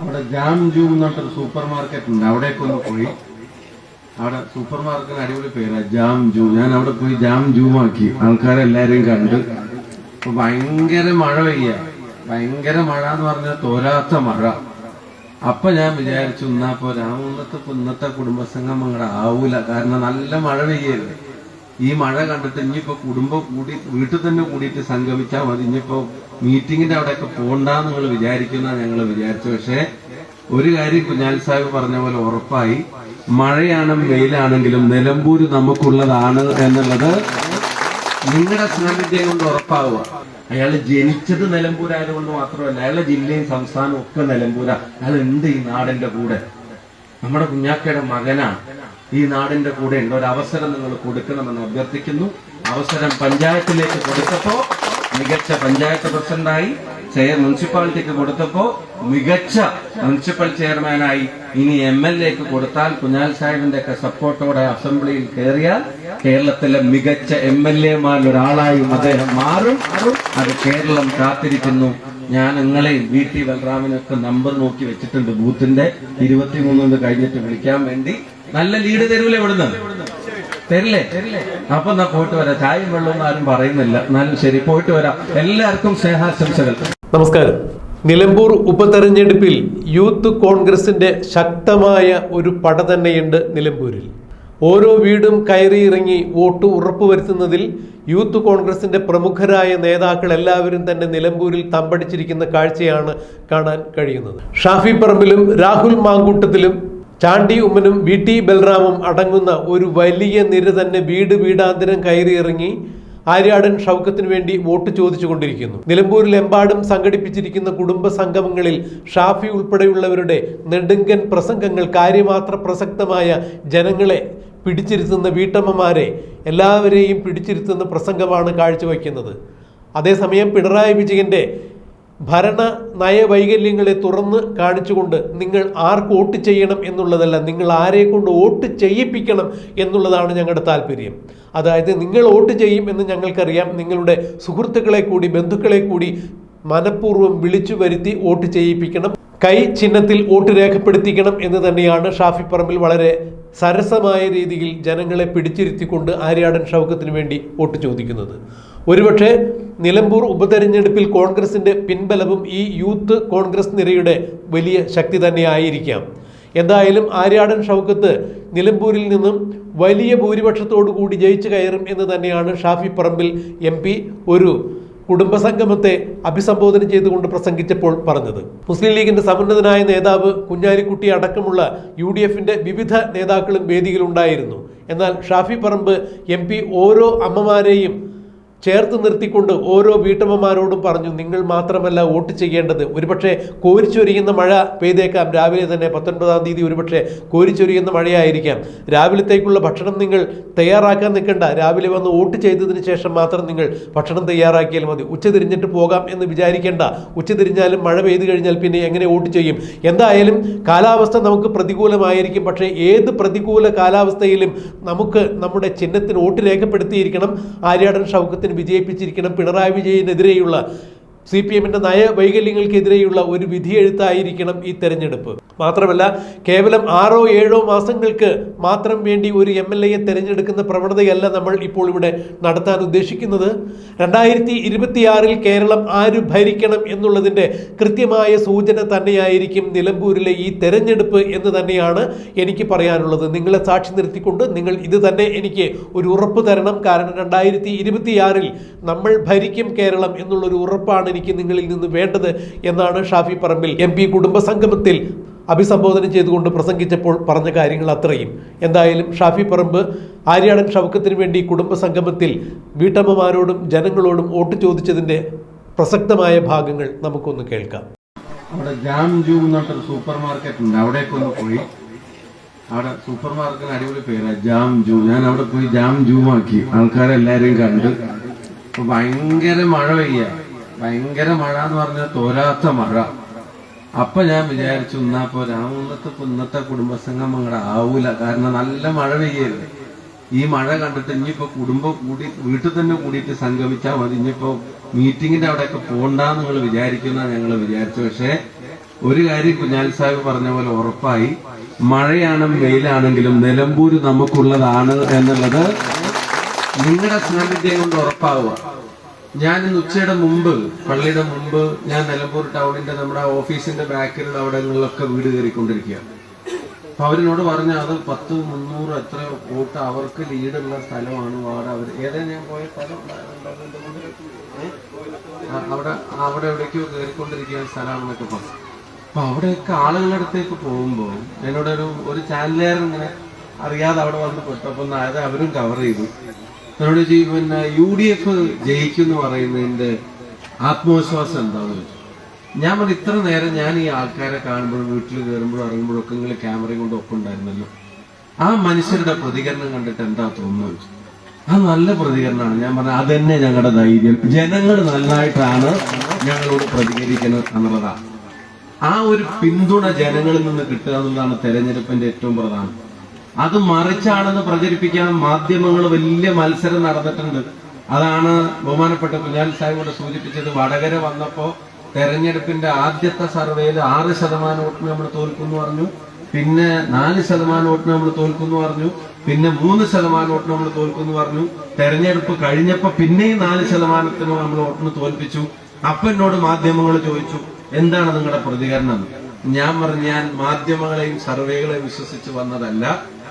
അവിടെ ജാം ജൂ എന്ന് സൂപ്പർ മാർക്കറ്റ് ഉണ്ട്. അവിടേക്ക് ഒന്ന് പോയി. അവിടെ സൂപ്പർ മാർക്കറ്റിന് അടിപൊളി പേരാ ജാം ജൂ. ഞാൻ അവിടെ പോയി ജാം ജൂ ആക്കി ആൾക്കാരെല്ലാരെയും കണ്ട്. അപ്പൊ ഭയങ്കര മഴ പെയ്യ. ഭയങ്കര മഴ എന്ന് പറഞ്ഞാൽ തോരാത്ത മഴ. അപ്പൊ ഞാൻ വിചാരിച്ചു എന്നാ പോ രാമുന്നത്തെ ഇന്നത്തെ കുടുംബസംഗം അങ്ങടെ ആവൂല. കാരണം നല്ല മഴ പെയ്യല്ലേ ഈ മഴ കണ്ടിട്ട് ഇനിയിപ്പോ കുടുംബം കൂടി വീട്ടിൽ തന്നെ കൂടിയിട്ട് സംഗമിച്ചാൽ മതി. ഇനിയിപ്പോ മീറ്റിങ്ങിന്റെ അവിടെയൊക്കെ പോണ്ടാന്ന് നിങ്ങൾ വിചാരിക്കുന്ന ഞങ്ങൾ വിചാരിച്ചു. പക്ഷേ ഒരു കാര്യം കുഞ്ഞാൽ സാഹിബ് പറഞ്ഞ പോലെ ഉറപ്പായി. മഴയാണും വെയിലാണെങ്കിലും നിലമ്പൂര് നമുക്കുള്ളതാണ് എന്നുള്ളത് നിങ്ങളുടെ സാന്നിധ്യം കൊണ്ട് ഉറപ്പാവുക. അയാൾ ജനിച്ചത് നിലമ്പൂരായതുകൊണ്ട് മാത്രമല്ല അയാളുടെ ജില്ലയും സംസ്ഥാനവും ഒക്കെ നിലമ്പൂര. അയാൾ ഉണ്ട് ഈ നാടിന്റെ കൂടെ. നമ്മുടെ കുഞ്ഞാക്കയുടെ മകനാണ് ഈ നാടിന്റെ കൂടെ ഉണ്ട് ഒരു അവസരം നിങ്ങൾ കൊടുക്കണമെന്ന് അഭ്യർത്ഥിക്കുന്നു. അവസരം പഞ്ചായത്തിലേക്ക് കൊടുത്തപ്പോ മികച്ച പഞ്ചായത്ത് പ്രസിഡന്റായി ചെയർ മുനിസിപ്പാലിറ്റിക്ക് കൊടുത്തപ്പോ മികച്ച മുനിസിപ്പൽ ചെയർമാനായി ഇനി എം എൽ എക്ക് കൊടുത്താൽ കുഞ്ഞാൽ സാഹിബിന്റെ ഒക്കെ സപ്പോർട്ടോടെ അസംബ്ലിയിൽ കയറിയാൽ കേരളത്തിലെ മികച്ച എം എൽ എമാരിൽ അദ്ദേഹം മാറും. അത് കേരളം കാത്തിരിക്കുന്നു. ഞാൻ നിങ്ങളെയും വി ടി ബലറാമിനൊക്കെ നമ്പർ നോക്കി വെച്ചിട്ടുണ്ട് ബൂത്തിന്റെ. ഇരുപത്തിമൂന്നിന് കഴിഞ്ഞിട്ട് വിളിക്കാൻ വേണ്ടി നല്ല ലീഡ് തരൂലേ ഇവിടുന്ന്? തരില്ലേ? അപ്പൊ എന്നാ പോയിട്ട് വരാം. ചായയും വെള്ളവും ആരും പറയുന്നില്ല. എന്നാലും ശരി പോയിട്ട് വരാം. എല്ലാവർക്കും സ്നേഹാശംസകൾ. നമസ്കാരം. നിലമ്പൂർ ഉപതെരഞ്ഞെടുപ്പിൽ യൂത്ത് കോൺഗ്രസിന്റെ ശക്തമായ ഒരു പട തന്നെയുണ്ട് നിലമ്പൂരിൽ. ഓരോ വീടും കയറിയിറങ്ങി വോട്ട് ഉറപ്പുവരുത്തുന്നതിൽ യൂത്ത് കോൺഗ്രസിന്റെ പ്രമുഖരായ നേതാക്കൾ എല്ലാവരും തന്നെ നിലമ്പൂരിൽ തമ്പടിച്ചിരിക്കുന്ന കാഴ്ചയാണ് കാണാൻ കഴിയുന്നത്. ഷാഫി പറമ്പിലും രാഹുൽ മാങ്കൂട്ടത്തിലും ചാണ്ടി ഉമ്മനും വി ടി ബൽറാമും അടങ്ങുന്ന ഒരു വലിയ നിര തന്നെ വീട് വീടാന്തരം കയറിയിറങ്ങി ആര്യാടൻ ഷൗക്കത്തിന് വേണ്ടി വോട്ട് ചോദിച്ചു ചോദിച്ചുകൊണ്ടിരിക്കുന്നു. നിലമ്പൂരിലെമ്പാടും സംഘടിപ്പിച്ചിരിക്കുന്ന കുടുംബ സംഗമങ്ങളിൽ ഷാഫി ഉൾപ്പെടെയുള്ളവരുടെ നെടുങ്കൻ പ്രസംഗങ്ങൾ കാര്യമാത്ര പ്രസക്തമായ ജനങ്ങളെ പിടിച്ചിരുത്തുന്ന വീട്ടമ്മമാരെ എല്ലാവരെയും പിടിച്ചിരുത്തുന്ന പ്രസംഗമാണ് കാഴ്ചവെക്കുന്നത് അതേസമയം പിണറായി വിജയന്റെ ഭരണ നയവൈകല്യങ്ങളെ തുറന്ന് കാണിച്ചുകൊണ്ട് നിങ്ങൾ ആർക്ക് വോട്ട് ചെയ്യണം എന്നുള്ളതല്ല നിങ്ങൾ ആരെ കൊണ്ട് വോട്ട് ചെയ്യിപ്പിക്കണം എന്നുള്ളതാണ് ഞങ്ങളുടെ താല്പര്യം. അതായത് നിങ്ങൾ വോട്ട് ചെയ്യും എന്ന് ഞങ്ങൾക്കറിയാം. നിങ്ങളുടെ സുഹൃത്തുക്കളെ കൂടി ബന്ധുക്കളെ കൂടി മനഃപൂർവം വിളിച്ചു വരുത്തി വോട്ട് ചെയ്യിപ്പിക്കണം. കൈ ചിഹ്നത്തിൽ വോട്ട് രേഖപ്പെടുത്തിക്കണം എന്ന് തന്നെയാണ് ഷാഫി പറമ്പിൽ വളരെ സരസമായ രീതിയിൽ ജനങ്ങളെ പിടിച്ചിരുത്തിക്കൊണ്ട് ആര്യാടൻ ഷൗക്കത്തിന് വേണ്ടി വോട്ട് ചോദിക്കുന്നത്. ഒരുപക്ഷെ നിലമ്പൂർ ഉപതെരഞ്ഞെടുപ്പിൽ കോൺഗ്രസിന്റെ പിൻബലവും ഈ യൂത്ത് കോൺഗ്രസ് നിരയുടെ വലിയ ശക്തി തന്നെയായിരിക്കാം എന്തായാലും ആര്യാടൻ ഷൗക്കത്ത് നിലമ്പൂരിൽ നിന്നും വലിയ ഭൂരിപക്ഷത്തോടു കൂടി ജയിച്ചു കയറും എന്ന് തന്നെയാണ് ഷാഫി പറമ്പിൽ എം ഒരു കുടുംബസംഗമത്തെ അഭിസംബോധന ചെയ്തുകൊണ്ട് പ്രസംഗിച്ചപ്പോൾ പറഞ്ഞത്. മുസ്ലിം ലീഗിന്റെ സമുന്നതനായ നേതാവ് കുഞ്ഞാലിക്കുട്ടി അടക്കമുള്ള യു ഡി എഫിന്റെ വിവിധ നേതാക്കളും വേദിയിലുണ്ടായിരുന്നു. എന്നാൽ ഷാഫി പറമ്പ് എം ഓരോ അമ്മമാരെയും ചേർത്ത് നിർത്തിക്കൊണ്ട് ഓരോ വീട്ടമ്മമാരോടും പറഞ്ഞു നിങ്ങൾ മാത്രമല്ല വോട്ട് ചെയ്യേണ്ടത്. ഒരുപക്ഷെ കോരിച്ചൊരിയുന്ന മഴ പെയ്തേക്കാം. രാവിലെ തന്നെ പത്തൊൻപതാം തീയതി ഒരുപക്ഷെ കോരിച്ചൊരിയുന്ന മഴയായിരിക്കാം. രാവിലത്തേക്കുള്ള ഭക്ഷണം നിങ്ങൾ തയ്യാറാക്കാൻ നിൽക്കണ്ട. രാവിലെ വന്ന് വോട്ട് ചെയ്തതിന് ശേഷം മാത്രം നിങ്ങൾ ഭക്ഷണം തയ്യാറാക്കിയാൽ മതി. ഉച്ച തിരിഞ്ഞിട്ട് പോകാം എന്ന് വിചാരിക്കേണ്ട. ഉച്ച തിരിഞ്ഞാലും മഴ പെയ്തു കഴിഞ്ഞാൽ പിന്നെ എങ്ങനെ വോട്ട് ചെയ്യും? എന്തായാലും കാലാവസ്ഥ നമുക്ക് പ്രതികൂലമായിരിക്കും. പക്ഷേ ഏത് പ്രതികൂല കാലാവസ്ഥയിലും നമുക്ക് നമ്മുടെ ചിഹ്നത്തിന് വോട്ട് രേഖപ്പെടുത്തിയിരിക്കണം. ആര്യാടൻ ഷൗക്കത്തിന് വിജയിപ്പിച്ചിരിക്കണം പിണറായി വിജയനെതിരെയുള്ള സി പി എമ്മിന്റെ നയവൈകല്യങ്ങൾക്കെതിരെയുള്ള ഒരു വിധിയെഴുത്തായിരിക്കണം ഈ തെരഞ്ഞെടുപ്പ്. മാത്രമല്ല കേവലം ആറോ ഏഴോ മാസങ്ങൾക്ക് മാത്രം വേണ്ടി ഒരു എം എൽ എയെ തെരഞ്ഞെടുക്കുന്ന പ്രവണതയല്ല നമ്മൾ ഇപ്പോൾ ഇവിടെ നടത്താൻ ഉദ്ദേശിക്കുന്നത്. രണ്ടായിരത്തി ഇരുപത്തിയാറിൽ കേരളം ആര് ഭരിക്കണം എന്നുള്ളതിന്റെ കൃത്യമായ സൂചന തന്നെയായിരിക്കും നിലമ്പൂരിലെ ഈ തെരഞ്ഞെടുപ്പ് എന്ന് തന്നെയാണ് എനിക്ക് പറയാനുള്ളത്. നിങ്ങളെ സാക്ഷി നിർത്തിക്കൊണ്ട് നിങ്ങൾ ഇത് തന്നെ എനിക്ക് ഒരു ഉറപ്പ് തരണം. കാരണം രണ്ടായിരത്തി ഇരുപത്തിയാറിൽ നമ്മൾ ഭരിക്കും കേരളം എന്നുള്ളൊരു ഉറപ്പാണ് എനിക്ക് നിങ്ങളിൽ നിന്ന് വേണ്ടത് എന്നാണ് ഷാഫി പറമ്പിൽ എം പി കുടുംബസംഗമത്തിൽ അഭിസംബോധന ചെയ്തുകൊണ്ട് പ്രസംഗിച്ചപ്പോൾ പറഞ്ഞ കാര്യങ്ങൾ അത്രയും. എന്തായാലും ഷാഫി പറമ്പ് ആര്യാടൻ ഷവക്കത്തിന് വേണ്ടി കുടുംബസംഗമത്തിൽ വീട്ടമ്മമാരോടും ജനങ്ങളോടും വോട്ട് ചോദിച്ചതിന്റെ പ്രസക്തമായ ഭാഗങ്ങൾ നമുക്കൊന്ന് കേൾക്കാം. അവിടെ ജാം ജൂ എന്ന് പറഞ്ഞൊരു സൂപ്പർ മാർക്കറ്റ് ഉണ്ട്. അവിടേക്ക് ഒന്ന് പോയി. അവിടെ സൂപ്പർ മാർക്കറ്റിന് അടിപൊളി പേരാ. ജാം ജൂ. ഞാൻ അവിടെ പോയി ജാം ജൂ ആക്കി ആൾക്കാരെല്ലാരെയും കണ്ട് ഭയങ്കര മഴ പെയ്യ. ഭയങ്കര മഴ എന്ന് പറഞ്ഞാൽ തോരാത്ത മഴ. അപ്പൊ ഞാൻ വിചാരിച്ചു എന്നാ പോ രാമുന്നത്തെ ഇന്നത്തെ കുടുംബസംഘം അങ്ങടെ ആവൂല. കാരണം നല്ല മഴ പെയ്യല്ലേ. ഈ മഴ കണ്ടിട്ട് ഇനിയിപ്പോ കുടുംബം കൂടി വീട്ടിൽ തന്നെ കൂടിയിട്ട് സംഗമിച്ചാൽ മതി. ഇനിയിപ്പോ മീറ്റിങ്ങിന്റെ അവിടെയൊക്കെ പോണ്ടാന്ന് നിങ്ങൾ വിചാരിക്കുന്ന ഞങ്ങൾ വിചാരിച്ചു. പക്ഷേ ഒരു കാര്യം കുഞ്ഞാൽ സാഹിബ് പറഞ്ഞ പോലെ ഉറപ്പായി. മഴയാണ് വെയിലാണെങ്കിലും നിലമ്പൂര് നമുക്കുള്ളതാണ് എന്നുള്ളത് നിങ്ങളുടെ സാന്നിധ്യം കൊണ്ട് ഉറപ്പാവുക. ഞാൻ ഇന്ന് ഉച്ചയുടെ മുമ്പ് പള്ളിയുടെ മുമ്പ് ഞാൻ നിലമ്പൂർ ടൗണിന്റെ നമ്മുടെ ഓഫീസിന്റെ ബാക്കിലുള്ള അവിടങ്ങളിലൊക്കെ വീട് കയറിക്കൊണ്ടിരിക്കുകയാണ്. അപ്പൊ അവരിനോട് പറഞ്ഞ അത് പത്ത് മുന്നൂറ് എത്ര വോട്ട് അവർക്ക് ലീഡുള്ള സ്ഥലമാണ് വാർഡ് അവർ ഏതാ ഞാൻ പോയ സ്ഥലം? അവിടെ അവിടെ എവിടേക്കോ കയറിക്കൊണ്ടിരിക്കുന്ന സ്ഥലമാണെന്നൊക്കെ പറഞ്ഞു. അപ്പൊ അവിടെയൊക്കെ ആളുകളുടെ അടുത്തേക്ക് പോകുമ്പോൾ എന്നോട് ഒരു ചാനലുകാരൻ ഇങ്ങനെ അറിയാതെ അവിടെ വന്ന് പെട്ടപ്പോൾ അതായത് അത് അവരും കവർ ചെയ്തു. ചോദിച്ചു, പിന്നെ യു ഡി എഫ് ജയിക്കും എന്ന് പറയുന്നതിന്റെ ആത്മവിശ്വാസം എന്താണെന്ന് ചോദിച്ചു. ഞാൻ പറഞ്ഞു ഇത്ര നേരം ഞാൻ ഈ ആൾക്കാരെ കാണുമ്പോഴും വീട്ടിൽ കയറുമ്പോഴും ഇറങ്ങുമ്പോഴും ഒക്കെ നിങ്ങൾ ക്യാമറയും കൊണ്ട് ഒപ്പം ഉണ്ടായിരുന്നല്ലോ. ആ മനുഷ്യരുടെ പ്രതികരണം കണ്ടിട്ട് എന്താ തോന്നുന്നു ആ നല്ല പ്രതികരണമാണ്. ഞാൻ പറഞ്ഞ അതന്നെ ഞങ്ങളുടെ ധൈര്യം. ജനങ്ങൾ നന്നായിട്ടാണ് ഞങ്ങളോട് പ്രതികരിക്കുന്നത് എന്നുള്ളതാണ്. ആ ഒരു പിന്തുണ ജനങ്ങളിൽ നിന്ന് കിട്ടുക എന്നുള്ളതാണ് തെരഞ്ഞെടുപ്പിന്റെ ഏറ്റവും പ്രധാനം. അത് മറിച്ചാണെന്ന് പ്രചരിപ്പിക്കാൻ മാധ്യമങ്ങൾ വലിയ മത്സരം നടന്നിട്ടുണ്ട്. അതാണ് ബഹുമാനപ്പെട്ട കുഞ്ഞാൽ സാഹിബ് ഇവിടെ സൂചിപ്പിച്ചത്. വടകര വന്നപ്പോ തെരഞ്ഞെടുപ്പിന്റെ ആദ്യത്തെ സർവേയിൽ ആറ് ശതമാനം വോട്ടിന് നമ്മൾ തോൽക്കുന്നു പറഞ്ഞു. പിന്നെ നാല് ശതമാനം വോട്ടിന് നമ്മൾ തോൽക്കുന്നു പറഞ്ഞു. പിന്നെ മൂന്ന് ശതമാനം വോട്ടിന് നമ്മൾ തോൽക്കുന്നു പറഞ്ഞു. തെരഞ്ഞെടുപ്പ് കഴിഞ്ഞപ്പോ പിന്നെയും നാല് ശതമാനത്തിന് നമ്മൾ വോട്ടിന് തോൽപ്പിച്ചു. അപ്പൊ എന്നോട് മാധ്യമങ്ങൾ ചോദിച്ചു എന്താണ് നിങ്ങളുടെ പ്രതികരണം? ഞാൻ പറഞ്ഞു ഞാൻ മാധ്യമങ്ങളെയും സർവേകളെയും വിശ്വസിച്ച് വന്നതല്ല.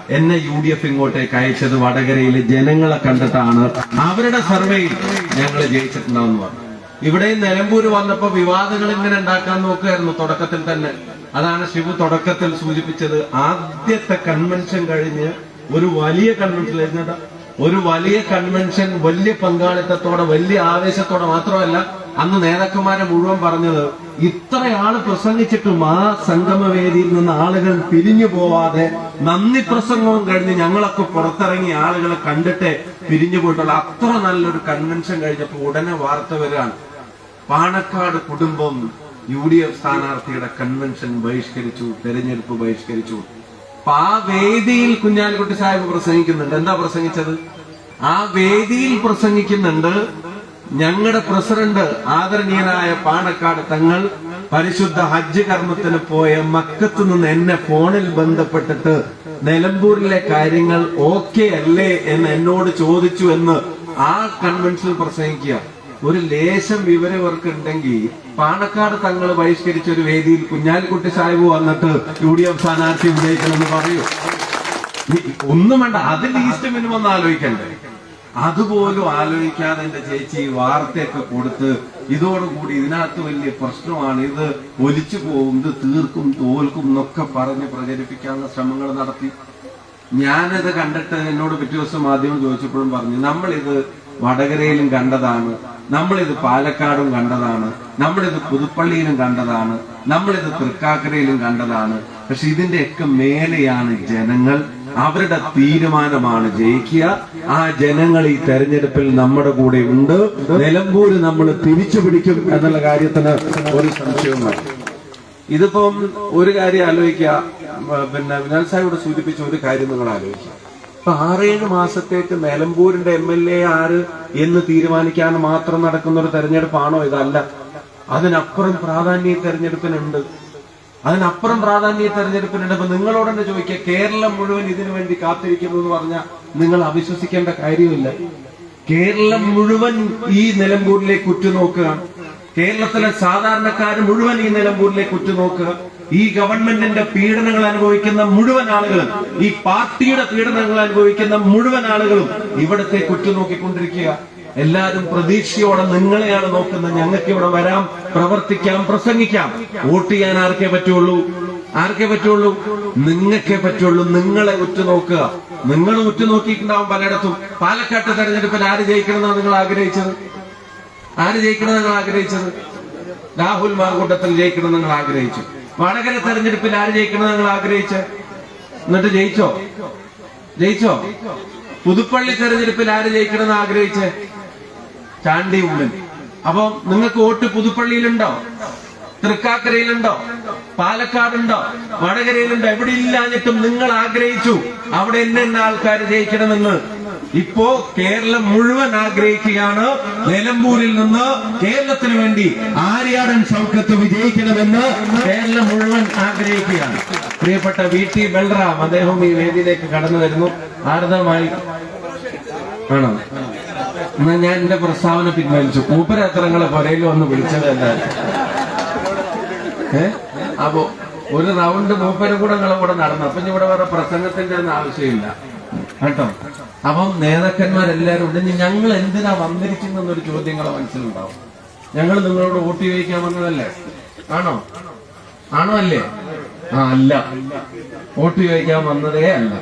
എന്നെ യു ഡി എഫ് ഇങ്ങോട്ടേക്ക് അയച്ചത് വടകരയിലെ ജനങ്ങളെ കണ്ടിട്ടാണ്. അവരുടെ സർവേയിൽ ഞങ്ങൾ ജയിച്ചിട്ടുണ്ടാവും പറഞ്ഞു. ഇവിടെ നിലമ്പൂര് വന്നപ്പോ വിവാദങ്ങൾ ഇങ്ങനെ ഉണ്ടാക്കാൻ നോക്കുകയായിരുന്നു തുടക്കത്തിൽ തന്നെ. അതാണ് ശിവു തുടക്കത്തിൽ സൂചിപ്പിച്ചത്. ആദ്യത്തെ കൺവെൻഷൻ കഴിഞ്ഞ് ഒരു വലിയ കൺവെൻഷൻ ഒരു വലിയ കൺവെൻഷൻ വലിയ പങ്കാളിത്തത്തോടെ വലിയ ആവേശത്തോടെ മാത്രമല്ല അന്ന് നേതാക്കന്മാരെ മുഴുവൻ പറഞ്ഞത് ഇത്ര ആൾ പ്രസംഗിച്ചിട്ടും ആ സംഗമവേദിയിൽ നിന്ന് ആളുകൾ പിരിഞ്ഞു പോവാതെ നന്ദി പ്രസംഗവും കഴിഞ്ഞ് ഞങ്ങളൊക്കെ പുറത്തിറങ്ങി ആളുകളെ കണ്ടിട്ട് പിരിഞ്ഞു പോയിട്ടുള്ള. അത്ര നല്ലൊരു കൺവെൻഷൻ കഴിഞ്ഞപ്പോൾ ഉടനെ വാർത്ത വരികയാണ്. പാണക്കാട് കുടുംബം യു ഡി എഫ് സ്ഥാനാർത്ഥിയുടെ കൺവെൻഷൻ ബഹിഷ്കരിച്ചു തെരഞ്ഞെടുപ്പ് ബഹിഷ്കരിച്ചു. അപ്പൊ ആ വേദിയിൽ കുഞ്ഞാലിക്കുട്ടി സാഹിബ് പ്രസംഗിക്കുന്നുണ്ട്. എന്താ പ്രസംഗിച്ചത്? ആ വേദിയിൽ പ്രസംഗിക്കുന്നുണ്ട് ഞങ്ങളുടെ പ്രസിഡന്റ് ആദരണീയനായ പാണക്കാട് തങ്ങൾ പരിശുദ്ധ ഹജ്ജ് കർമ്മത്തിന് പോയ മക്കത്ത് നിന്ന് എന്നെ ഫോണിൽ ബന്ധപ്പെട്ടിട്ട് നിലമ്പൂരിലെ കാര്യങ്ങൾ ഓക്കെ അല്ലേ എന്ന് എന്നോട് ചോദിച്ചു എന്ന് ആ കൺവെൻഷൻ പ്രസംഗിക്കുക. ഒരു ലേശം വിവരം ഇവർക്ക് ഉണ്ടെങ്കിൽ പാണക്കാട് തങ്ങൾ ബഹിഷ്കരിച്ച ഒരു വേദിയിൽ കുഞ്ഞാലിക്കുട്ടി സാഹിബ് വന്നിട്ട് യു ഡി എഫ് സ്ഥാനാർത്ഥി വിജയിക്കണമെന്ന് പറയൂ. ഒന്നും വേണ്ട അത് ലീസ്റ്റ് മിനിമം ആലോചിക്കണ്ടേ. അതുപോലും ആലോചിക്കാതെ എന്റെ ചേച്ചി ഈ വാർത്തയൊക്കെ കൊടുത്ത് ഇതോടുകൂടി ഇതിനകത്ത് വലിയ പ്രശ്നമാണ്. ഇത് ഒലിച്ചു പോകും ഇത് തീർക്കും തോൽക്കും എന്നൊക്കെ പറഞ്ഞ് പ്രചരിപ്പിക്കാനുള്ള ശ്രമങ്ങൾ നടത്തി. ഞാനിത് കണ്ടിട്ട് എന്നോട് പിറ്റേ ദിവസം മാധ്യമം ചോദിച്ചപ്പോഴും പറഞ്ഞു നമ്മളിത് വടകരയിലും കണ്ടതാണ് നമ്മളിത് പാലക്കാടും കണ്ടതാണ് നമ്മളിത് പുതുപ്പള്ളിയിലും കണ്ടതാണ് നമ്മളിത് തൃക്കാക്കരയിലും കണ്ടതാണ്. പക്ഷെ ഇതിന്റെയൊക്കെ മേലെയാണ് ജനങ്ങൾ അവരുടെ തീരുമാനമാണ് ജയിക്കുക. ആ ജനങ്ങൾ ഈ തെരഞ്ഞെടുപ്പിൽ നമ്മുടെ കൂടെ ഉണ്ട്. നിലമ്പൂര് നമ്മൾ തിരിച്ചു പിടിക്കും എന്നുള്ള കാര്യത്തിന് ഒരു സംശയവും ഇതിപ്പം ഒരു കാര്യം ആലോചിക്കുക. പിന്നെ വിനാൽ സാഹിബ് സൂചിപ്പിച്ച ഒരു കാര്യം നിങ്ങൾ ആലോചിക്കുക. ഇപ്പൊ ആറേഴ് മാസത്തേക്ക് നിലമ്പൂരിന്റെ എം എൽ എ ആര് എന്ന് തീരുമാനിക്കാൻ മാത്രം നടക്കുന്ന ഒരു തെരഞ്ഞെടുപ്പാണോ ഇതല്ല? അതിനപ്പുറം പ്രാധാന്യ തെരഞ്ഞെടുപ്പിനുണ്ട്. അതിനപ്പുറം പ്രാധാന്യ തെരഞ്ഞെടുപ്പിനുണ്ട് അപ്പൊ നിങ്ങളോട് തന്നെ ചോദിക്കുക കേരളം മുഴുവൻ ഇതിനു വേണ്ടി കാത്തിരിക്കുന്നു എന്ന് പറഞ്ഞാൽ നിങ്ങൾ അവിശ്വസിക്കേണ്ട കാര്യമില്ല. കേരളം മുഴുവൻ ഈ നിലമ്പൂരിലേക്ക് ഉറ്റുനോക്കുകയാണ് കേരളത്തിലെ സാധാരണക്കാർ മുഴുവൻ ഈ നിലമ്പൂരിലേക്ക് ഉറ്റുനോക്കുക. ഈ ഗവൺമെന്റിന്റെ പീഡനങ്ങൾ അനുഭവിക്കുന്ന മുഴുവൻ ആളുകളും ഈ പാർട്ടിയുടെ പീഡനങ്ങൾ അനുഭവിക്കുന്ന മുഴുവൻ ആളുകളും ഇവിടത്തെ ഉറ്റുനോക്കിക്കൊണ്ടിരിക്കുക. എല്ലാവരും പ്രതീക്ഷയോടെ നിങ്ങളെയാണ് നോക്കുന്നത്. ഞങ്ങൾക്ക് ഇവിടെ വരാം പ്രവർത്തിക്കാം പ്രസംഗിക്കാം. വോട്ട് ചെയ്യാൻ ആർക്കേ പറ്റുള്ളൂ? ആർക്കേ പറ്റുള്ളൂ? നിങ്ങൾക്കേ പറ്റുള്ളൂ. നിങ്ങളെ ഉറ്റുനോക്കുക. നിങ്ങൾ ഉറ്റുനോക്കിയിട്ടുണ്ടാവും പലയിടത്തും. പാലക്കാട്ട് തെരഞ്ഞെടുപ്പിൽ ആര് ജയിക്കണമെന്നാണ് നിങ്ങൾ ആഗ്രഹിച്ചത്? ആര് ജയിക്കണമെന്ന് നിങ്ങൾ ആഗ്രഹിച്ചത്? രാഹുൽ മാർക്കൂട്ടത്തിൽ ജയിക്കണം നിങ്ങൾ ആഗ്രഹിച്ചു. വടകര തെരഞ്ഞെടുപ്പിൽ ആര് ജയിക്കണം നിങ്ങൾ ആഗ്രഹിച്ച്? എന്നിട്ട് ജയിച്ചോ? ജയിച്ചോ? പുതുപ്പള്ളി തെരഞ്ഞെടുപ്പിൽ ആര് ജയിക്കണം എന്ന് ആഗ്രഹിച്ച്? ചാണ്ടി ഉള്ളിൽ അപ്പൊ നിങ്ങൾക്ക് വോട്ട് പുതുപ്പള്ളിയിലുണ്ടോ? തൃക്കാക്കരയിലുണ്ടോ? പാലക്കാടുണ്ടോ? വടകരയിലുണ്ടോ? എവിടെ ഇല്ലാഞ്ഞിട്ടും നിങ്ങൾ ആഗ്രഹിച്ചു. അവിടെ എന്നെ ആൾക്കാർ ജയിക്കണമെന്ന്. ഇപ്പോ കേരളം മുഴുവൻ ആഗ്രഹിക്കുകയാണ്. നിലമ്പൂരിൽ നിന്ന് കേരളത്തിന് വേണ്ടി ആര്യാടൻ സൗഖ്യത്ത് വിജയിക്കണമെന്ന് കേരളം മുഴുവൻ ആഗ്രഹിക്കുകയാണ്. പ്രിയപ്പെട്ട വി ടി ബൽറാം അദ്ദേഹം ഈ വേദിയിലേക്ക് കടന്നു വരുന്നു. ആർദ്രമായി ആണോ? എന്നാ ഞാൻ എന്റെ പ്രസ്താവന പിൻവലിച്ചു. കൂപ്പരത്രങ്ങളെ പുരയിൽ വന്ന് വിളിച്ചതല്ല ഏ? അപ്പോ ഒരു റൗണ്ട് മൂപ്പരും കൂടെ നിങ്ങളെ കൂടെ നടന്നു. അപ്പൊ ഇവിടെ വേറെ പ്രസംഗത്തിന്റെ ഒന്നും ആവശ്യമില്ല. കേട്ടോ? അപ്പം നേതാക്കന്മാരെല്ലാരും ഉണ്ട്. ഞങ്ങൾ എന്തിനാ വന്നിരിക്കുന്നൊരു ചോദ്യങ്ങളെ മനസ്സിലുണ്ടാവും. ഞങ്ങൾ നിങ്ങളോട് വോട്ട് ചോദിക്കാൻ വന്നതല്ലേ? ആണോ? ആണോ അല്ലേ? ആ അല്ല. വോട്ട് ചോദിക്കാൻ വന്നതേ അല്ല.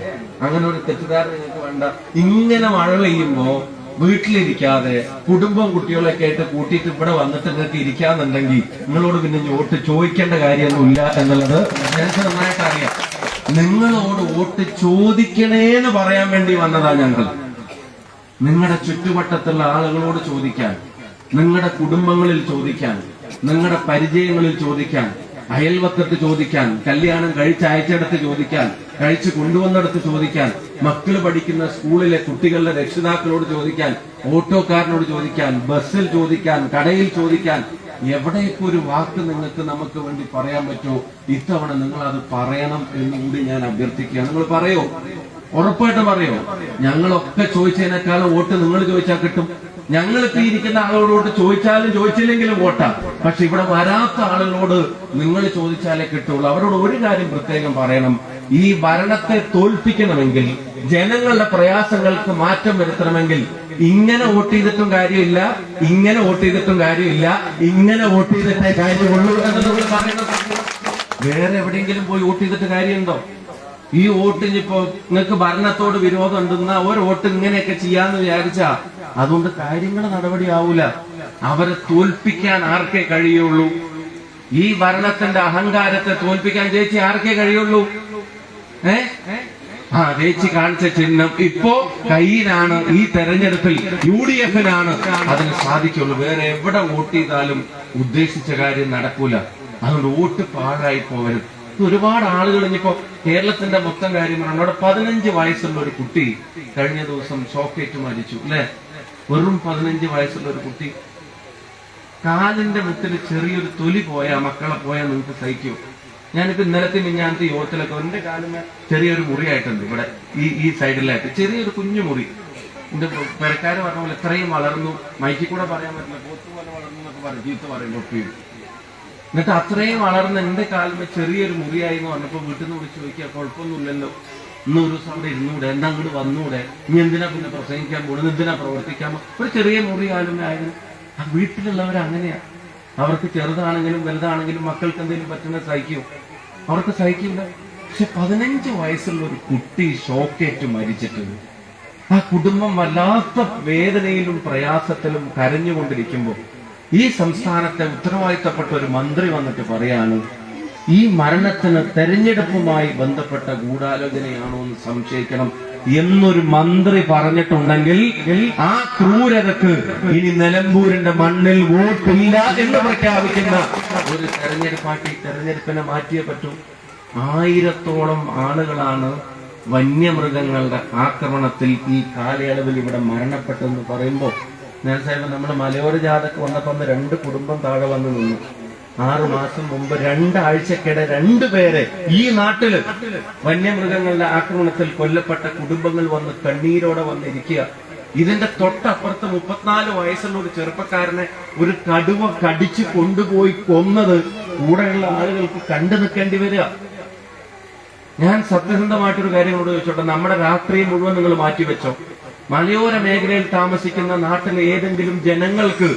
അങ്ങനെ ഒരു തെറ്റിദ്ധാരണ നിങ്ങൾക്ക് വേണ്ട. ഇങ്ങനെ മഴ പെയ്യുമ്പോ വീട്ടിലിരിക്കാതെ കുടുംബം കുട്ടികളൊക്കെ ആയിട്ട് കൂട്ടിയിട്ട് ഇവിടെ വന്നിട്ട് നിങ്ങൾക്ക് ഇരിക്കാന്നുണ്ടെങ്കിൽ നിങ്ങളോട് പിന്നെ വോട്ട് ചോദിക്കേണ്ട കാര്യമൊന്നുമില്ല എന്നുള്ളത് ഞങ്ങൾക്ക് നന്നായിട്ട് അറിയാം. നിങ്ങളോട് വോട്ട് ചോദിക്കണേന്ന് പറയാൻ വേണ്ടി വന്നതാ ഞങ്ങൾ. നിങ്ങളുടെ ചുറ്റുവട്ടത്തുള്ള ആളുകളോട് ചോദിക്കാൻ നിങ്ങളുടെ കുടുംബങ്ങളിൽ ചോദിക്കാൻ നിങ്ങളുടെ പരിചയങ്ങളിൽ ചോദിക്കാൻ അയൽവക്കത്ത് ചോദിക്കാൻ കല്യാണം കഴിച്ചയച്ചിടത്ത് ചോദിക്കാൻ കഴിച്ച് കൊണ്ടുവന്നിടത്ത് ചോദിക്കാൻ മക്കൾ പഠിക്കുന്ന സ്കൂളിലെ കുട്ടികളുടെ രക്ഷിതാക്കളോട് ചോദിക്കാൻ ഓട്ടോക്കാരനോട് ചോദിക്കാൻ ബസ്സിൽ ചോദിക്കാൻ കടയിൽ ചോദിക്കാൻ എവിടെയൊക്കെ ഒരു വാക്ക് നിങ്ങൾക്ക് നമുക്ക് വേണ്ടി പറയാൻ പറ്റുമോ? ഇത്തവണ നിങ്ങൾ അത് പറയണം എന്ന് കൂടി ഞാൻ അഭ്യർത്ഥിക്കുക നിങ്ങൾ പറയോ? ഉറപ്പായിട്ട് പറയോ? ഞങ്ങളൊക്കെ ചോദിച്ചതിനേക്കാളും വോട്ട് നിങ്ങൾ ചോദിച്ചാൽ കിട്ടും. ഞങ്ങൾ തീരിക്കുന്ന ഇരിക്കുന്ന ആളുകളോട് ചോദിച്ചാലും ചോദിച്ചില്ലെങ്കിലും വോട്ടാ. പക്ഷെ ഇവിടെ വരാത്ത ആളുകളോട് നിങ്ങൾ ചോദിച്ചാലേ കിട്ടുള്ളൂ. അവരോട് ഒരു കാര്യം പ്രത്യേകം പറയണം. ഈ ഭരണത്തെ തോൽപ്പിക്കണമെങ്കിൽ ജനങ്ങളുടെ പ്രയാസങ്ങൾക്ക് മാറ്റം വരുത്തണമെങ്കിൽ ഇങ്ങനെ വോട്ട് ചെയ്തിട്ടും കാര്യമില്ല ഇങ്ങനെ വോട്ട് ചെയ്തിട്ടും കാര്യമില്ല ഇങ്ങനെ വോട്ട് ചെയ്തിട്ടേ കാര്യമുള്ളൂ എന്ന് വേറെ എവിടെയെങ്കിലും പോയി വോട്ട് ചെയ്തിട്ട് കാര്യമുണ്ടോ? ഈ വോട്ട് ഇപ്പോ നിങ്ങൾക്ക് ഭരണത്തോട് വിരോധം ഉണ്ടെന്ന ഒരു വോട്ട് ഇങ്ങനെയൊക്കെ ചെയ്യാന്ന് വിചാരിച്ചാ അതുകൊണ്ട് കാര്യങ്ങൾ നടപടി ആവൂല അവരെ തോൽപ്പിക്കാൻ ആർക്കേ കഴിയുള്ളൂ? ഈ ഭരണത്തിന്റെ അഹങ്കാരത്തെ തോൽപ്പിക്കാൻ ചേച്ചി ആർക്കേ കഴിയുള്ളൂ? ഏ? ആ ചേച്ചി കാണിച്ച ചിഹ്നം ഇപ്പോ കയ്യിലാണ് ഈ തെരഞ്ഞെടുപ്പിൽ യു ഡി എഫിനാണ്. അതിന് സാധിക്കുള്ളൂ. വേറെ എവിടെ വോട്ട് ചെയ്താലും ഉദ്ദേശിച്ച കാര്യം നടക്കൂല. അതുകൊണ്ട് വോട്ട് പാഴായി പോകരുത് ഒരുപാട് ആളുകൾ ഇനിയിപ്പോ കേരളത്തിന്റെ മൊത്തം കാര്യം പറഞ്ഞു അവിടെ പതിനഞ്ച് വയസ്സുള്ള ഒരു കുട്ടി കഴിഞ്ഞ ദിവസം ഷോക്കേറ്റ് മരിച്ചു അല്ലെ? വെറും പതിനഞ്ച് വയസ്സുള്ള ഒരു കുട്ടി. കാലിന്റെ മുത്തിൽ ചെറിയൊരു തൊലി പോയാ മക്കളെ പോയാൽ നിങ്ങൾക്ക് സഹിക്കൂ? ഞാനിപ്പോ ഇന്നലത്തെ മിഞ്ഞാനത്തെ യോഗത്തിലൊക്കെ എന്റെ കാലിന് ചെറിയൊരു മുറിയായിട്ടുണ്ട് ഇവിടെ. ഈ ഈ സൈഡിലായിട്ട്. ചെറിയൊരു കുഞ്ഞു മുറി. എന്റെ പെരക്കാര് പറഞ്ഞ പോലെ എത്രയും വളർന്നു. മൈക്കി കൂടെ പറയാൻ പറ്റില്ല. പോത്ത് പോലെ വളർന്നു എന്നൊക്കെ പറയും. ചീത്ത പറയും ഒപ്പിയും എന്നിട്ട് അത്രയും വളർന്ന എന്റെ കാലിന് ചെറിയൊരു മുറിയായി എന്ന് പറഞ്ഞപ്പോ വീട്ടിൽ നിന്ന് വിളിച്ച് ചോദിക്കുക കുഴപ്പമൊന്നുമില്ലല്ലോ. ഇന്ന് ഒരു ദിവസം അവിടെ ഇരുന്നൂടെ? എന്താ അങ്ങോട്ട് വന്നൂടെ? നീ എന്തിനാ പിന്നെ പ്രസംഗിക്കാൻ പോകുന്നത് എന്തിനാ പ്രവർത്തിക്കാൻ ഒരു ചെറിയ മുറി ആയിരുന്നു ആ വീട്ടിലുള്ളവർ അങ്ങനെയാ അവർക്ക് ചെറുതാണെങ്കിലും വലുതാണെങ്കിലും മക്കൾക്ക് എന്തെങ്കിലും പറ്റുന്ന സഹിക്കും. അവർക്ക് സഹിക്കില്ല. പക്ഷെ പതിനഞ്ച് വയസ്സുള്ള ഒരു കുട്ടി ഷോക്കേറ്റ് മരിച്ചിട്ടുണ്ട് ആ കുടുംബം വല്ലാത്ത വേദനയിലും പ്രയാസത്തിലും കരഞ്ഞുകൊണ്ടിരിക്കുമ്പോൾ ഈ സംസ്ഥാനത്തെ ഉത്തരവാദിത്തപ്പെട്ട ഒരു മന്ത്രി വന്നിട്ട് പറയാണ് ഈ മരണത്തിന് തെരഞ്ഞെടുപ്പുമായി ബന്ധപ്പെട്ട ഗൂഢാലോചനയാണോ എന്ന് സംശയിക്കണം. എന്നൊരു മന്ത്രി പറഞ്ഞിട്ടുണ്ടെങ്കിൽ ആ ക്രൂരതക്ക് ഇനി നിലമ്പൂരിന്റെ മണ്ണിൽ വോട്ടില്ല എന്ന് പ്രഖ്യാപിക്കുന്ന ഒരു തെരഞ്ഞെടുപ്പാട്ടി തെരഞ്ഞെടുപ്പിനെ മാറ്റിയേ പറ്റൂ. ആയിരത്തോളം ആളുകളാണ് വന്യമൃഗങ്ങളുടെ ആക്രമണത്തിൽ ഈ കാലയളവിൽ ഇവിടെ മരണപ്പെട്ടെന്ന് പറയുമ്പോൾ ഞാൻ സാഹിബ് നമ്മുടെ മലയോര ജാഥക്ക് വന്നപ്പോൾ രണ്ട് കുടുംബം താഴെ വന്ന് നിന്നു. ആറു മാസം മുമ്പ് രണ്ടാഴ്ചക്കിടെ രണ്ടുപേരെ ഈ നാട്ടിൽ വന്യമൃഗങ്ങളുടെ ആക്രമണത്തിൽ കൊല്ലപ്പെട്ട കുടുംബങ്ങൾ വന്ന് കണ്ണീരോടെ വന്നിരിക്കുക. ഇതിന്റെ തൊട്ടപ്പുറത്ത് മുപ്പത്തിനാല് വയസ്സുള്ള ഒരു ചെറുപ്പക്കാരനെ ഒരു കടുവ കടിച്ചു കൊണ്ടുപോയി കൊന്നത് കൂടെയുള്ള ആളുകൾക്ക് കണ്ടു നിൽക്കേണ്ടി വരിക. ഞാൻ സത്യസന്ധമായിട്ടൊരു കാര്യം കൂടെ ചോദിച്ചോട്ടെ? നമ്മുടെ രാഷ്ട്രീയം മുഴുവൻ നിങ്ങൾ മാറ്റിവെച്ചോ? മലയോര മേഖലയിൽ താമസിക്കുന്ന നാട്ടിലെ ഏതെങ്കിലും ജനങ്ങൾക്ക്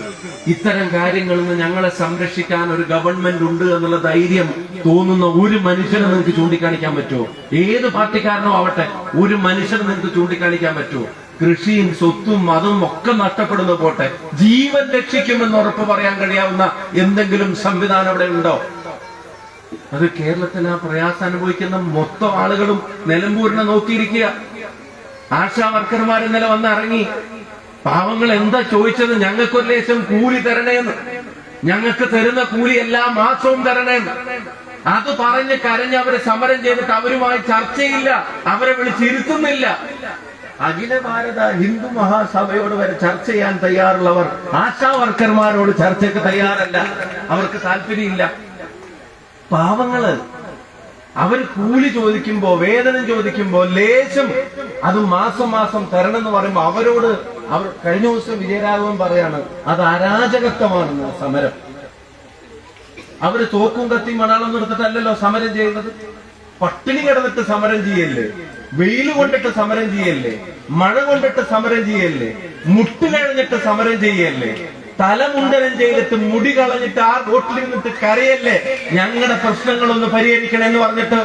ഇത്തരം കാര്യങ്ങളിൽ നിന്ന് ഞങ്ങളെ സംരക്ഷിക്കാൻ ഒരു ഗവൺമെന്റ് ഉണ്ട് എന്നുള്ള ധൈര്യം തോന്നുന്ന ഒരു മനുഷ്യനെ നിങ്ങൾക്ക് ചൂണ്ടിക്കാണിക്കാൻ പറ്റുമോ? ഏത് പാർട്ടിക്കാരനോ ആവട്ടെ ഒരു മനുഷ്യനെ നിങ്ങൾക്ക് ചൂണ്ടിക്കാണിക്കാൻ പറ്റുമോ? കൃഷിയും സ്വത്തും അതും ഒക്കെ നഷ്ടപ്പെടുന്ന പോട്ടെ ജീവൻ രക്ഷിക്കുമെന്ന് ഉറപ്പ് പറയാൻ കഴിയാവുന്ന എന്തെങ്കിലും സംവിധാനം അവിടെ ഉണ്ടോ? അത് കേരളത്തിൽ ആ പ്രയാസം അനുഭവിക്കുന്ന മൊത്തം ആളുകളും നിലമ്പൂരിനെ നോക്കിയിരിക്കുക. ആശാ വർക്കർമാർ ഇന്നലെ വന്ന് ഇറങ്ങി പാവങ്ങൾ എന്താ ചോദിച്ചത്? ഞങ്ങൾക്കൊരു ലേശം കൂലി തരണേന്ന്. ഞങ്ങൾക്ക് തരുന്ന കൂലി എല്ലാ മാസവും തരണേന്ന്. അത് പറഞ്ഞ് കരഞ്ഞ് അവരെ സമരം ചെയ്തിട്ട് അവരുമായി ചർച്ചയില്ല അവരെ വിളിച്ചിരുത്തുന്നില്ല. അഖില ഭാരത ഹിന്ദു മഹാസഭയോട് വരെ ചർച്ച ചെയ്യാൻ തയ്യാറുള്ളവർ ആശാ വർക്കർമാരോട് ചർച്ചയ്ക്ക് തയ്യാറല്ല. അവർക്ക് താല്പര്യമില്ല. പാവങ്ങൾ അവർ കൂലി ചോദിക്കുമ്പോ വേതനം ചോദിക്കുമ്പോ ലേശം അത് മാസം മാസം തരണം എന്ന് പറയുമ്പോ അവരോട് അവർ കഴിഞ്ഞ ദിവസം വിജയരാഘവൻ പറയാണ് അത് അരാജകത്വമാണെന്ന് സമരം. അവർ തോക്കും കത്തിയും മണാളം നിർത്തിട്ടല്ലല്ലോ സമരം ചെയ്യുന്നത്. പട്ടിണി കിടന്നിട്ട് സമരം ചെയ്യല്ലേ? വെയിൽ കൊണ്ടിട്ട് സമരം ചെയ്യല്ലേ? മഴ കൊണ്ടിട്ട് സമരം ചെയ്യല്ലേ? മുട്ടിലഴിഞ്ഞിട്ട് സമരം ചെയ്യല്ലേ? തലമുണ്ടനം ചെയ്തിട്ട് മുടി കളഞ്ഞിട്ട് ആ ബോട്ടിൽ നിന്നിട്ട് കരയല്ലേ? ഞങ്ങളുടെ പ്രശ്നങ്ങളൊന്ന് പരിഹരിക്കണമെന്ന് പറഞ്ഞിട്ട്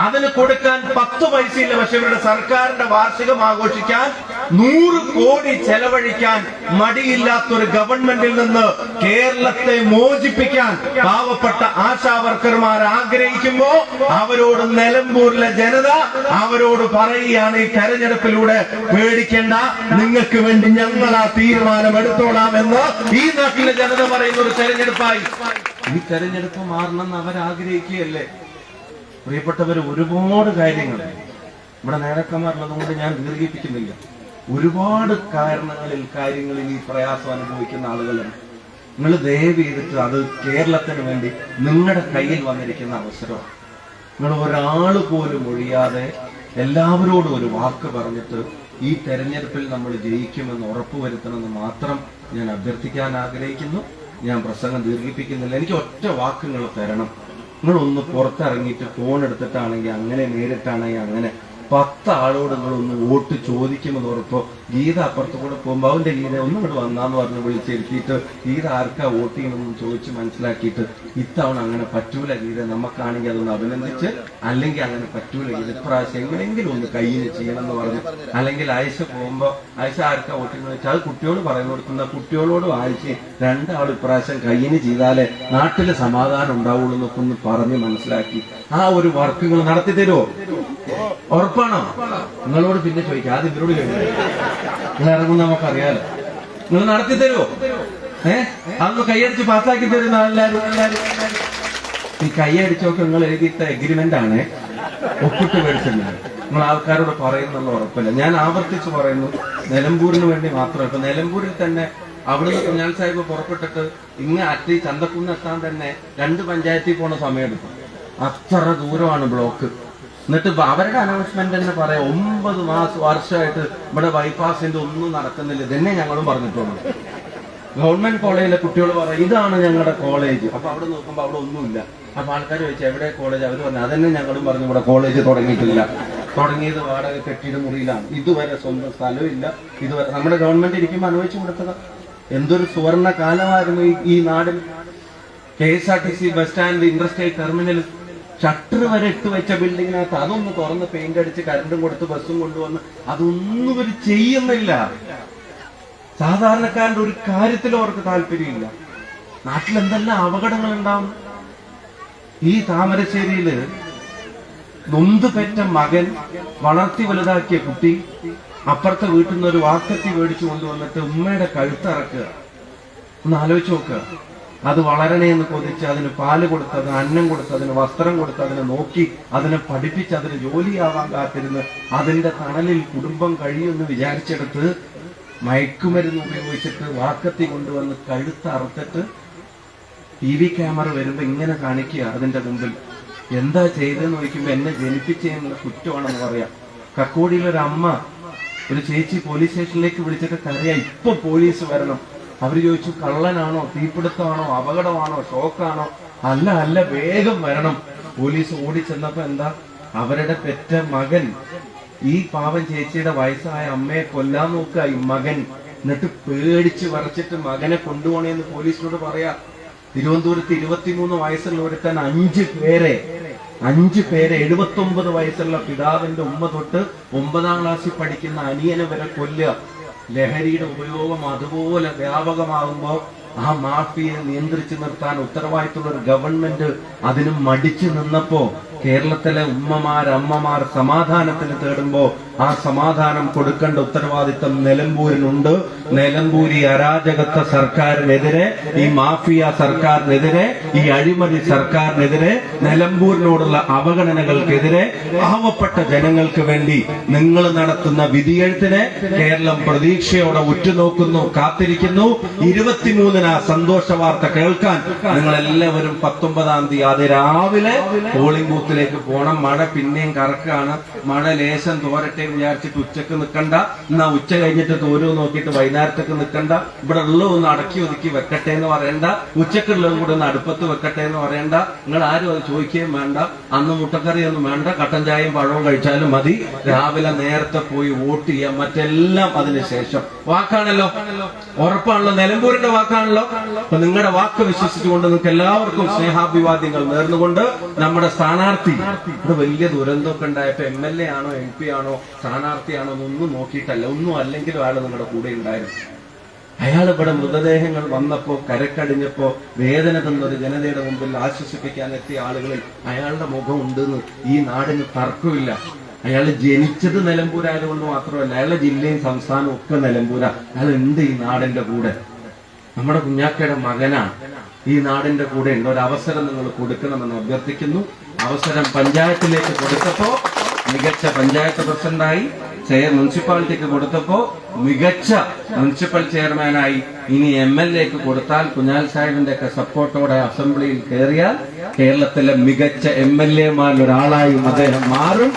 അതിന് കൊടുക്കാൻ പത്ത് പൈസയില്ല പക്ഷെ ഇവരുടെ സർക്കാരിന്റെ വാർഷികം ആഘോഷിക്കാൻ നൂറ് കോടി ചെലവഴിക്കാൻ മടിയില്ലാത്തൊരു ഗവൺമെന്റിൽ നിന്ന് കേരളത്തെ മോചിപ്പിക്കാൻ പാവപ്പെട്ട ആശാ വർക്കർമാർ ആഗ്രഹിക്കുമ്പോ അവരോട് നിലമ്പൂരിലെ ജനത അവരോട് പറയുകയാണ് ഈ തെരഞ്ഞെടുപ്പിലൂടെ പേടിക്കേണ്ട നിങ്ങൾക്ക് വേണ്ടി ഞങ്ങൾ ആ തീരുമാനം എടുത്തോളാം എന്ന് ഈ നാട്ടിലെ ജനത പറയുന്ന ഒരു തെരഞ്ഞെടുപ്പായി. ഈ തെരഞ്ഞെടുപ്പ് മാറണമെന്ന് അവർ ആഗ്രഹിക്കുകയല്ലേ പ്രിയപ്പെട്ടവർ ഒരുപാട് കാര്യങ്ങൾ ഇവിടെ നേതാക്കന്മാരുള്ളത് കൊണ്ട് ഞാൻ ദീർഘിപ്പിക്കുന്നില്ല. ഒരുപാട് കാരണങ്ങളിൽ കാര്യങ്ങളിൽ ഈ പ്രയാസം അനുഭവിക്കുന്ന ആളുകളുണ്ട് നിങ്ങൾ ദയവ് ചെയ്തിട്ട് അത് കേരളത്തിന് വേണ്ടി നിങ്ങളുടെ കയ്യിൽ വന്നിരിക്കുന്ന അവസരമാണ് നിങ്ങൾ ഒരാൾ പോലും ഒഴിയാതെ എല്ലാവരോടും ഒരു വാക്ക് പറഞ്ഞിട്ട് ഈ തെരഞ്ഞെടുപ്പിൽ നമ്മൾ ജയിക്കുമെന്ന് ഉറപ്പുവരുത്തണമെന്ന് മാത്രം ഞാൻ അഭ്യർത്ഥിക്കാൻ ആഗ്രഹിക്കുന്നു. ഞാൻ പ്രസംഗം ദീർഘിപ്പിക്കുന്നില്ല. എനിക്ക് ഒറ്റ വാക്കുകൾ തരണം. നിങ്ങൾ ഒന്ന് പുറത്തിറങ്ങിയിട്ട് ഫോൺ എടുത്തിട്ടാണെങ്കിൽ അങ്ങനെ നേരിട്ടാണെങ്കിൽ അങ്ങനെ പത്ത് ആളോട് നിങ്ങൾ ഒന്ന് വോട്ട് ചോദിക്കുമെന്ന് ഉറപ്പോ ഗീത അപ്പുറത്ത് കൂടെ പോകുമ്പോൾ അവന്റെ ഗീത ഒന്നും കൂടെ വന്നാന്ന് പറഞ്ഞ് വിളിച്ചിരുത്തിയിട്ട് ഗീത ആർക്കാ വോട്ട് ചെയ്യണമെന്ന് ചോദിച്ച് മനസ്സിലാക്കിയിട്ട് ഇത്തവണ അങ്ങനെ പറ്റൂല ഗീത നമുക്കാണെങ്കിൽ അതൊന്ന് അഭിനന്ദിച്ച് അല്ലെങ്കിൽ അങ്ങനെ പറ്റൂല ഗീത. ഇപ്രാവശ്യം എങ്ങനെയെങ്കിലും ഒന്ന് കയ്യിൽ ചെയ്യണം എന്ന് പറഞ്ഞു അല്ലെങ്കിൽ ആയിഷ പോകുമ്പോ ആയിഷ ആർക്കാ വോട്ട് ചെയ്യുന്നത് വെച്ചാൽ അത് കുട്ടിയോട് പറഞ്ഞു കൊടുക്കുന്ന കുട്ടികളോടും ആയിഷ രണ്ടാൾ ഇപ്രാവശ്യം കയ്യിന് ചെയ്താലേ നാട്ടിൽ സമാധാനം ഉണ്ടാവുള്ളൂ എന്നൊക്കെ ഒന്ന് പറഞ്ഞ് മനസ്സിലാക്കി ആ ഒരു വർക്കുകൾ നടത്തി തരുമോ ഉറപ്പാണോ? നിങ്ങളോട് പിന്നെ ചോദിക്കാം. ആദ്യം ഇവരോട് കഴിഞ്ഞു നിങ്ങൾ ഇറങ്ങുന്ന നമുക്കറിയാലോ. നിങ്ങൾ നടത്തി തരുമോ ഏ? അന്ന് കൈയടിച്ച് പാസ്സാക്കി തരുന്ന ഈ കൈയടിച്ചൊക്കെ നിങ്ങൾ എഴുതിയിട്ട എഗ്രിമെന്റ് ആണ് ഒപ്പിട്ട് മേടിച്ചിട്ടുണ്ട് നിങ്ങൾ ആൾക്കാരോട് പറയുന്നുള്ള ഉറപ്പില്ല. ഞാൻ ആവർത്തിച്ച് പറയുന്നു. നിലമ്പൂരിന് വേണ്ടി മാത്രം. ഇപ്പൊ നിലമ്പൂരിൽ തന്നെ അവിടുന്ന് കുഞ്ഞാൽ സാഹിബ് പുറപ്പെട്ടിട്ട് ഇങ്ങ് അറ്റി ചന്തക്കുന്ന് എത്താൻ തന്നെ രണ്ട് പഞ്ചായത്തിൽ പോണ സമയം എടുക്കും അത്ര ദൂരമാണ് ബ്ലോക്ക്. എന്നിട്ട് അവരുടെ അനൗൺസ്മെന്റ് എന്ന് പറയാം ഒമ്പത് മാസം വർഷമായിട്ട് ഇവിടെ ബൈപ്പാസിന്റെ ഒന്നും നടക്കുന്നില്ല. ഇതന്നെ ഞങ്ങളും പറഞ്ഞിട്ടുള്ളൂ ഗവൺമെന്റ് കോളേജിലെ കുട്ടികൾ പറയും ഇതാണ് ഞങ്ങളുടെ കോളേജ്. അപ്പൊ അവിടെ നോക്കുമ്പോ അവിടെ ഒന്നുമില്ല. അപ്പൊ ആൾക്കാർ ചോദിച്ചു എവിടെ കോളേജ്? അവർ പറഞ്ഞു അതന്നെ ഞങ്ങളും പറഞ്ഞു ഇവിടെ കോളേജ് തുടങ്ങിയിട്ടില്ല. തുടങ്ങിയത് വാടക കെട്ടിട മുറിയിലാണ്. ഇതുവരെ സ്വന്തം സ്ഥലവും ഇല്ല. ഇതുവരെ നമ്മുടെ ഗവൺമെന്റ് ഇരിക്കുമ്പോൾ അനുവദിച്ചു കൊടുത്തത്. എന്തൊരു സുവർണ കാലമായിരുന്നു ഈ- ഈ നാടിൽ K S R T C bus stand industrial terminal shutter വരെ ഇട്ട് വെച്ച ബിൽഡിങ്ങിനകത്ത് അതൊന്ന് തുറന്ന് പെയിന്റ് അടിച്ച് കരണ്ടും കൊടുത്ത് ബസ്സും കൊണ്ടുവന്ന് അതൊന്നും ഇവർ ചെയ്യുന്നില്ല. സാധാരണക്കാരന്റെ ഒരു കാര്യത്തിൽ അവർക്ക് താല്പര്യമില്ല. നാട്ടിൽ എന്തെല്ലാം അപകടങ്ങൾ ഉണ്ടാവും ഈ താമരശ്ശേരിയിൽ നൊന്ത് പെറ്റ മകൻ വളർത്തി വലുതാക്കിയ കുട്ടി അപ്പുറത്തെ വീട്ടിൽ നിന്ന് ഒരു വാക്കത്തി മേടിച്ചു കൊണ്ടുവന്നിട്ട് ഉമ്മയുടെ കഴുത്തിറക്കുക. ഒന്ന് ആലോചിച്ച് നോക്കുക. അത് വളരണേ എന്ന് കൊതിച്ച് അതിന് പാൽ കൊടുത്ത് അതിന് അന്നം കൊടുത്ത് അതിന് വസ്ത്രം കൊടുത്ത് അതിനെ നോക്കി അതിനെ പഠിപ്പിച്ച് അതിന് ജോലിയാവാൻ കാത്തിരുന്ന് അതിന്റെ തണലിൽ കുടുംബം കഴിയുമെന്ന് വിചാരിച്ചെടുത്ത് മയക്കുമരുന്ന് ഉപയോഗിച്ചിട്ട് വാക്കത്തി കൊണ്ടുവന്ന് കഴുത്ത് അറുത്തിട്ട് ടി വി ക്യാമറ വരുമ്പോ ഇങ്ങനെ കാണിക്കുക അതിന്റെ മുമ്പിൽ. എന്താ ചെയ്തെന്ന് ചോദിക്കുമ്പോ എന്നെ ജനിപ്പിച്ചതിനുള്ള കുറ്റമാണെന്ന് പറയാം. കക്കോടിയിലൊരമ്മ ഒരു ചേച്ചി പോലീസ് സ്റ്റേഷനിലേക്ക് വിളിച്ചിട്ട് കരയാ ഇപ്പൊ പോലീസ് വരണം. അവർ ചോദിച്ചു കള്ളനാണോ തീപിടുത്തമാണോ അപകടമാണോ ഷോക്കാണോ? അല്ല അല്ല വേഗം വരണം. പോലീസ് ഓടിച്ചെന്നപ്പോ എന്താ? അവരുടെ പെറ്റ മകൻ ഈ പാവം ചേച്ചിയുടെ വയസ്സായ അമ്മയെ കൊല്ലാൻ നോക്കുക ഈ മകൻ. എന്നിട്ട് പേടിച്ച് വരച്ചിട്ട് മകനെ കൊണ്ടുപോണേന്ന് പോലീസിനോട് പറയാ. തിരുവനന്തപുരത്ത് ഇരുപത്തിമൂന്ന് വയസ്സുള്ള ഒരുത്തൻ അഞ്ച് പേരെ അഞ്ചു പേരെ എഴുപത്തി ഒമ്പത് വയസ്സുള്ള പിതാവിന്റെ ഉമ്മ തൊട്ട് ഒമ്പതാം ക്ലാസ്സിൽ പഠിക്കുന്ന അനിയനെ വരെ കൊല്ലുക. ലഹരിയുടെ ഉപയോഗം അതുപോലെ വ്യാപകമാകുമ്പോൾ ആ മാഫിയെ നിയന്ത്രിച്ചു നിർത്താൻ ഉത്തരവാദിത്തമുള്ള ഒരു ഗവൺമെന്റ് അതിന് മടിച്ചു നിന്നപ്പോ കേരളത്തിലെ ഉമ്മമാർ അമ്മമാർ സമാധാനത്തിന് തേടുമ്പോ ആ സമാധാനം കൊടുക്കേണ്ട ഉത്തരവാദിത്തം നിലമ്പൂരിനുണ്ട്. നിലമ്പൂരി അരാജകത്വ സർക്കാരിനെതിരെ ഈ മാഫിയ സർക്കാരിനെതിരെ ഈ അഴിമതി സർക്കാരിനെതിരെ നിലമ്പൂരിനോടുള്ള അവഗണനകൾക്കെതിരെ പാവപ്പെട്ട ജനങ്ങൾക്ക് വേണ്ടി നിങ്ങൾ നടത്തുന്ന വിധിയെഴുത്തിനെ കേരളം പ്രതീക്ഷയോടെ ഉറ്റുനോക്കുന്നു കാത്തിരിക്കുന്നു. ഇരുപത്തിമൂന്നിന് ആ സന്തോഷ വാർത്ത കേൾക്കാൻ നിങ്ങൾ എല്ലാവരും പത്തൊമ്പതാം തീയതി അത് രാവിലെ പോളിംഗ് ബൂത്തിലേക്ക് പോകണം. മഴ പിന്നെയും കറക്കാണ്. മഴ ലേശം തോരട്ടെ. വിചാരിച്ചിട്ട് ഉച്ചയ്ക്ക് നിൽക്കണ്ട എന്നാ ഉച്ച കഴിഞ്ഞിട്ട് തോരൂ നോക്കിയിട്ട് വൈകുന്നേരത്തേക്ക് നിൽക്കണ്ട ഇവിടെ ഉള്ളത് ഒന്ന് അടക്കി ഒതുക്കി വെക്കട്ടെ എന്ന് പറയണ്ട. ഉച്ചക്കുള്ളതും കൂടെ ഒന്ന് അടുപ്പത്ത് വെക്കട്ടെ എന്ന് പറയണ്ട. നിങ്ങൾ ആരും അത് ചോദിക്കുകയും വേണ്ട. അന്ന് മുട്ടക്കറി ഒന്നും വേണ്ട. കട്ടൻ ചായയും പഴവും കഴിച്ചാലും മതി. രാവിലെ നേരത്തെ പോയി വോട്ട് ചെയ്യാം. മറ്റെല്ലാം അതിന് ശേഷം. വാക്കാണല്ലോ. ഉറപ്പാണല്ലോ. നിലമ്പൂരിന്റെ വാക്കാണല്ലോ. അപ്പൊ നിങ്ങളുടെ വാക്ക് വിശ്വസിച്ചുകൊണ്ട് നിങ്ങൾക്ക് എല്ലാവർക്കും സ്നേഹാഭിവാദ്യങ്ങൾ നേർന്നുകൊണ്ട് നമ്മുടെ സ്ഥാനാർത്ഥി. ഇവിടെ വലിയ ദുരന്തമൊക്കെ ഉണ്ടായപ്പോ എം എൽ എ ആണോ എം പി ആണോ സ്ഥാനാർത്ഥിയാണോ എന്നൊന്നും നോക്കിയിട്ടല്ല. ഒന്നും അല്ലെങ്കിലും ആൾ നിങ്ങളുടെ കൂടെ ഉണ്ടായിരുന്നു. അയാൾ ഇവിടെ മൃതദേഹങ്ങൾ വന്നപ്പോ കരക്കടിഞ്ഞപ്പോ വേദന തന്നൊരു ജനതയുടെ മുമ്പിൽ ആശ്വസിപ്പിക്കാൻ എത്തിയ ആളുകളിൽ അയാളുടെ മുഖം ഉണ്ടെന്ന് ഈ നാടിന് തർക്കമില്ല. അയാൾ ജനിച്ചത് നിലമ്പൂരായതുകൊണ്ട് മാത്രമല്ല അയാളുടെ ജില്ലയും സംസ്ഥാനവും ഒക്കെ നിലമ്പൂര. അയാൾ ഉണ്ട് ഈ നാടിന്റെ കൂടെ. നമ്മുടെ കുഞ്ഞാക്കയുടെ മകനാണ് ഈ നാടിന്റെ കൂടെ ഉണ്ട്. ഒരു അവസരം നിങ്ങൾ കൊടുക്കണമെന്ന് അഭ്യർത്ഥിക്കുന്നു. അവസരം പഞ്ചായത്തിലേക്ക് കൊടുത്തപ്പോ മികച്ച പഞ്ചായത്ത് പ്രസിഡന്റായി ചെയർ മുനിസിപ്പാലിറ്റിക്ക് കൊടുത്തപ്പോ മികച്ച മുനിസിപ്പൽ ചെയർമാനായി ഇനി എം എൽ എക്ക് കൊടുത്താൽ കുഞ്ഞാൽ സാഹിബിന്റെ ഒക്കെ സപ്പോർട്ടോടെ അസംബ്ലിയിൽ കയറിയാൽ കേരളത്തിലെ മികച്ച എം എൽ എമാരിൽ ഒരാളായും അദ്ദേഹം മാറും.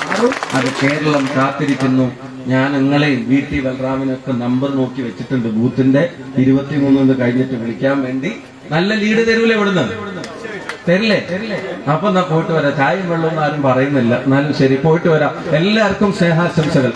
അത് കേരളം കാത്തിരിക്കുന്നു. ഞാൻ നിങ്ങളെയും വി ടി ബലറാമിനൊക്കെ നമ്പർ നോക്കി വെച്ചിട്ടുണ്ട്. ബൂത്തിന്റെ ഇരുപത്തിമൂന്നിന് കഴിഞ്ഞിട്ട് വിളിക്കാൻ വേണ്ടി. നല്ല ലീഡ് തരൂലെ ഇവിടുന്ന്? തരില്ലേ? അപ്പൊ എന്നാ പോയിട്ട് വരാം. ചായയും വെള്ളവും ആരും പറയുന്നില്ല. എന്നാലും ശരി പോയിട്ട് വരാം. എല്ലാവർക്കും സ്നേഹാശംസകൾ.